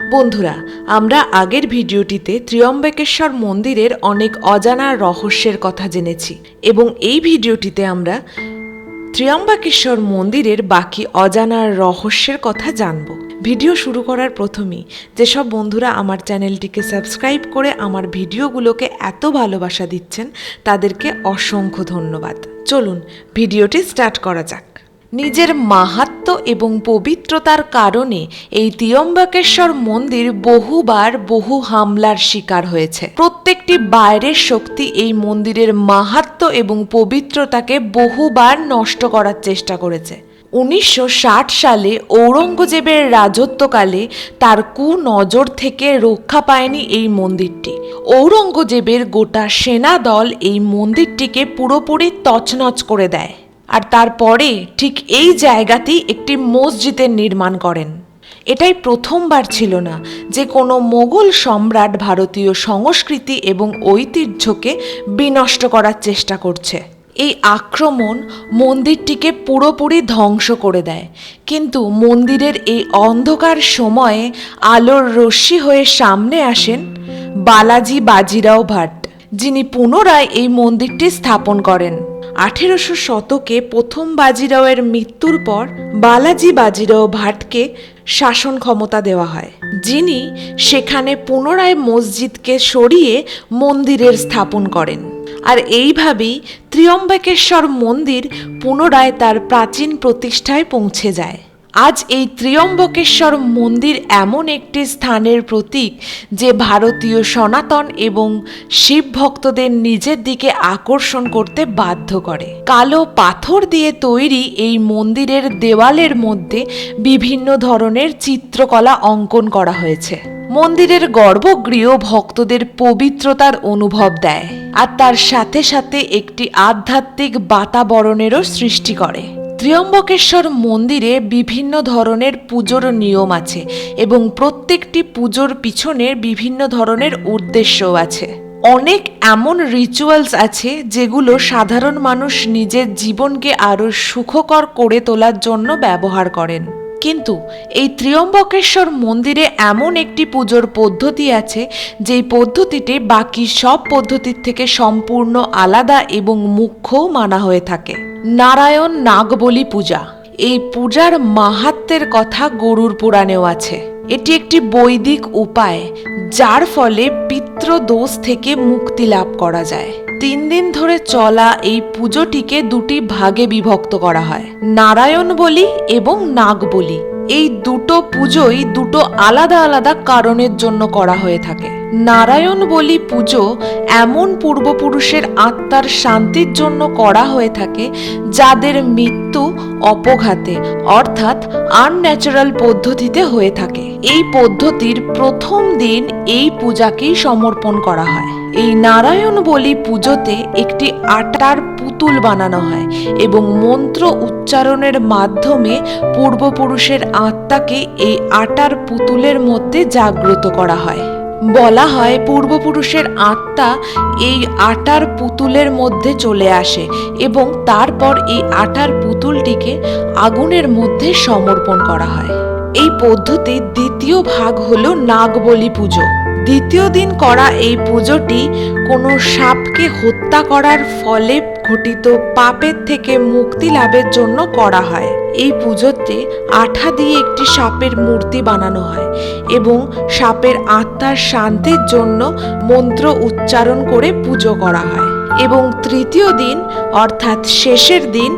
বন্ধুরা, আমরা আগের ভিডিওটিতে ত্রিয়ম্বকেশ্বর মন্দিরের অনেক অজানা রহস্যের কথা জেনেছি এবং এই ভিডিওটিতে আমরা ত্রিয়ম্বকেশ্বর মন্দিরের বাকি অজানা রহস্যের কথা জানব। ভিডিও শুরু করার প্রথমেই, যেসব বন্ধুরা আমার চ্যানেলটিকে সাবস্ক্রাইব করে আমার ভিডিওগুলোকে এত ভালোবাসা দিচ্ছেন, তাদেরকে অসংখ্য ধন্যবাদ। চলুন, ভিডিওটি স্টার্ট করা যাক। নিজের মাহাত্ম্য এবং পবিত্রতার কারণে এই ত্রিয়ম্বকেশ্বর মন্দির বহুবার বহু হামলার শিকার হয়েছে। প্রত্যেকটি বাইরের শক্তি এই মন্দিরের মাহাত্ম্য এবং পবিত্রতাকে বহুবার নষ্ট করার চেষ্টা করেছে। উনিশশো ষাট সালে ঔরঙ্গজেবের রাজত্বকালে তার কুনজর থেকে রক্ষা পায়নি এই মন্দিরটি। ঔরঙ্গজেবের গোটা সেনা দল এই মন্দিরটিকে পুরোপুরি তছনছ করে দেয়। আর তারপরে ঠিক এই জায়গাতেই একটি মসজিদের নির্মাণ করেন। এটাই প্রথমবার ছিল না যে কোনো মোগল সম্রাট ভারতীয় সংস্কৃতি এবং ঐতিহ্যকে বিনষ্ট করার চেষ্টা করছে। এই আক্রমণ মন্দিরটিকে পুরোপুরি ধ্বংস করে দেয়। কিন্তু মন্দিরের এই অন্ধকার সময়ে আলোর রশ্মি হয়ে সামনে আসেন বালাজি বাজিরাও ভাট, যিনি পুনরায় এই মন্দিরটি স্থাপন করেন। আঠেরোশো শতকে প্রথম বাজিরাওয়ের মৃত্যুর পর বালাজি বাজিরাও ভাটকে শাসন ক্ষমতা দেওয়া হয়। যিনি সেখানে পুনরায় মসজিদকে সরিয়ে মন্দিরের স্থাপন করেন। আর এইভাবেই ত্রিয়ম্বকেশ্বর মন্দির পুনরায় তার প্রাচীন প্রতিষ্ঠায় পৌঁছে যায়। আজ এই ত্রিয়ম্বকেশ্বর মন্দির এমন একটি স্থানের প্রতীক যে ভারতীয় সনাতন এবং শিব ভক্তদের নিজের দিকে আকর্ষণ করতে বাধ্য করে। কালো পাথর দিয়ে তৈরি এই মন্দিরের দেওয়ালের মধ্যে বিভিন্ন ধরনের চিত্রকলা অঙ্কন করা হয়েছে। মন্দিরের গর্ভগৃহ ভক্তদের পবিত্রতার অনুভব দেয় আর তার সাথে সাথে একটি আধ্যাত্মিক বাতাবরণেরও সৃষ্টি করে। ত্রিয়ম্বকেশ্বর মন্দিরে বিভিন্ন ধরনের পুজোর নিয়ম আছে এবং প্রত্যেকটি পুজোর পিছনে বিভিন্ন ধরনের উদ্দেশ্যও আছে। অনেক এমন রিচুয়ালস আছে যেগুলো সাধারণ মানুষ নিজের জীবনকে আরও সুখকর করে তোলার জন্য ব্যবহার করেন। কিন্তু এই ত্রিয়ম্বকেশ্বর মন্দিরে এমন একটি পুজোর পদ্ধতি আছে যেই পদ্ধতিটি বাকি সব পদ্ধতির থেকে সম্পূর্ণ আলাদা এবং মুখ্যও মানা হয়ে থাকে। নারায়ণ নাগবলি পূজা। এই পূজার মাহাত্মের কথা গরুর পুরাণেও আছে। এটি একটি বৈদিক উপায়, যার ফলে পিতৃদোষ থেকে মুক্তি লাভ করা যায়। তিন দিন ধরে চলা এই পুজোটিকে দুটি ভাগে বিভক্ত করা হয়, নারায়ণ বলি এবং নাগ বলি। এই দুটো পুজোই দুটো আলাদা আলাদা কারণের জন্য করা হয়ে থাকে। নারায়ণ বলি পুজো এমন পূর্বপুরুষের আত্মার শান্তির জন্য করা হয়ে থাকে, যাদের মৃত্যু অপঘাতে, অর্থাৎ আনন্যাচারাল পদ্ধতিতে হয়ে থাকে। এই পদ্ধতির প্রথম দিন এই পূজাকেই সমর্পণ করা হয়। এই নারায়ণ বলি পুজোতে একটি আটার পুতুল বানানো হয় এবং মন্ত্র উচ্চারণের মাধ্যমে পূর্বপুরুষের আত্মাকে এই আটার পুতুলের মধ্যে জাগ্রত করা হয়। বলা হয় পূর্বপুরুষের আত্মা এই আটার পুতুলের মধ্যে চলে আসে এবং তারপর এই আটার পুতুলটিকে আগুনের মধ্যে সমর্পণ করা হয়। এই পদ্ধতির দ্বিতীয় ভাগ হলো নাগবলি পুজো। দ্বিতীয় দিন করা এই পুজোটি কোনো সাপকে হত্যা করার ফলে ঘটিত পাপের থেকে মুক্তি লাভের জন্য করা হয়। এই পুজোতে আঠা দিয়ে একটি সাপের মূর্তি বানানো হয় এবং সাপের আত্মার শান্তির জন্য মন্ত্র উচ্চারণ করে পুজো করা হয়। এবং তৃতীয় দিন, অর্থাৎ শেষের দিন,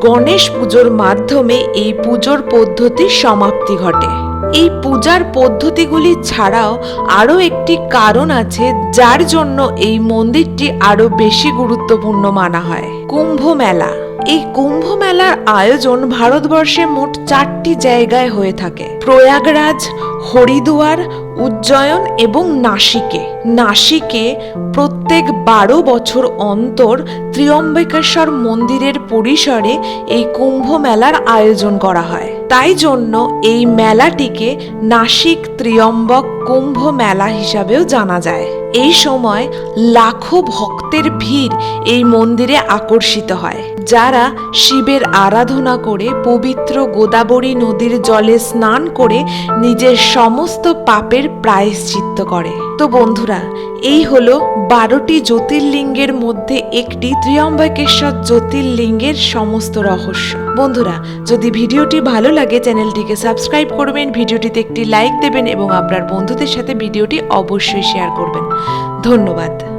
গণেশ পুজোর মাধ্যমে এই পুজোর পদ্ধতির সমাপ্তি ঘটে। এই পূজার পদ্ধতিগুলি ছাড়াও আরও একটি কারণ আছে যার জন্য এই মন্দিরটি আরও বেশি গুরুত্বপূর্ণ মানা হয়। কুম্ভ মেলা। এই কুম্ভ মেলার আয়োজন ভারতবর্ষে মোট চারটি জায়গায় হয়ে থাকে। প্রয়াগরাজ হরিদুয়ার উজ্জয়ন এবং নাসিকে। নাসিকে প্রত্যেক বারো বছর অন্তর ত্রিয়ম্বকেশ্বর মন্দিরের পরিসরে এই কুম্ভ মেলার আয়োজন করা হয়। তাই জন্য এই মেলাটিকে নাসিক ত্রিয়ম্বক কুম্ভ মেলা হিসাবেও জানা যায়। এই সময় লাখো ভক্তের ভিড় এই মন্দিরে আকর্ষিত হয়। যারা শিবের আরাধনা করে, পবিত্র গোদাবরী নদীর জলে স্নান করে, নিজের সমস্ত পাপের প্রায়শ্চিত্ত করে। তো বন্ধুরা, এই হলো বারোটি জ্যোতির্লিঙ্গের মধ্যে একটি ত্রিয়ম্বকেশ্বর জ্যোতির্লিঙ্গের সমস্ত রহস্য। বন্ধুরা, যদি ভিডিওটি ভালো লাগে, চ্যানেলটিকে সাবস্ক্রাইব করবেন, ভিডিওটিতে একটি লাইক দেবেন এবং আপনার বন্ধুদের সাথে ভিডিওটি অবশ্যই শেয়ার করবেন। ধন্যবাদ।